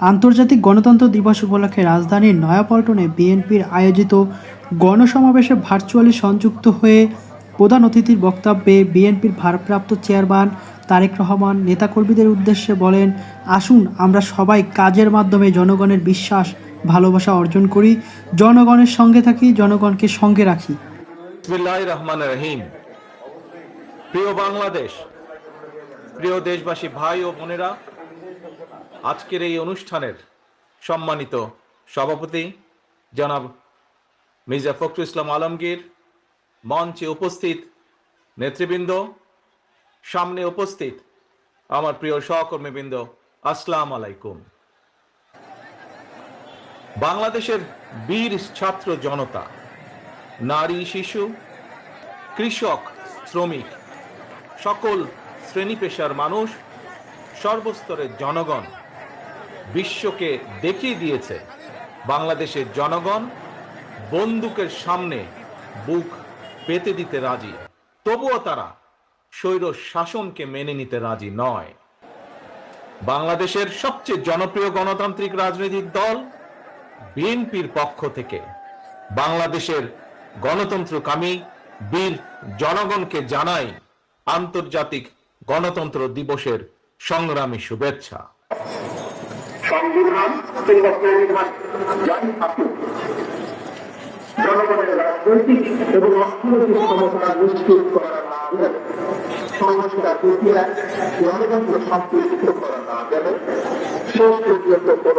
আন্তর্জাতিক গণতন্ত্র দিবস উপলক্ষে রাজধানীর নয়াপল্টনে বিএনপির আয়োজিত গণসমাবেশে ভার্চুয়ালি সংযুক্ত হয়ে প্রধান অতিথির বক্তব্যে বিএনপির ভারপ্রাপ্ত চেয়ারম্যান তারেক রহমান নেতাকর্মীদের উদ্দেশ্যে বলেন, আসুন, আমরা সবাই কাজের মাধ্যমে জনগণের বিশ্বাস, ভালোবাসা অর্জন করি, জনগণের সঙ্গে থাকি, জনগণকে সঙ্গে রাখি। রহমান রহিম। প্রিয় বাংলাদেশ, প্রিয় দেশবাসী, ভাই ও বোনেরা আজকের এই অনুষ্ঠানের সম্মানিত সভাপতি জনাব মির্জা ফখরুল ইসলাম আলমগীর মঞ্চে উপস্থিত নেতৃবৃন্দ, সামনে উপস্থিত আমার প্রিয় সহকর্মীবৃন্দ, আসসালাম আলাইকুম। বাংলাদেশের বীর ছাত্র জনতা, নারী, শিশু, কৃষক, শ্রমিক, সকল শ্রেণি পেশার মানুষ, সর্বস্তরের জনগণ বিশ্বকে দেখিয়ে দিয়েছে। বাংলাদেশের জনগণ বন্দুকের সামনে বুক পেতে দিতে রাজি। তবুও তারা স্বৈর শাসনকে মেনে নিতে রাজি নয়। বাংলাদেশের সবচেয়ে জনপ্রিয় গণতান্ত্রিক রাজনৈতিক দল বিএনপির পক্ষ থেকে বাংলাদেশের গণতন্ত্রকামী বীর জনগণকে জানাই আন্তর্জাতিক গণতন্ত্র দিবসের সংগ্রামী শুভেচ্ছা। সংবিধান কিংবা সংবিধান যাই থাকুক জনগণের রাজনৈতিক এবং অর্থনৈতিক ক্ষমতা নিশ্চিত করা না গেলে সংস্কার প্রক্রিয়া জনগণকে সম্পৃক্ত করা না গেলে শেষ পর্যন্ত কোন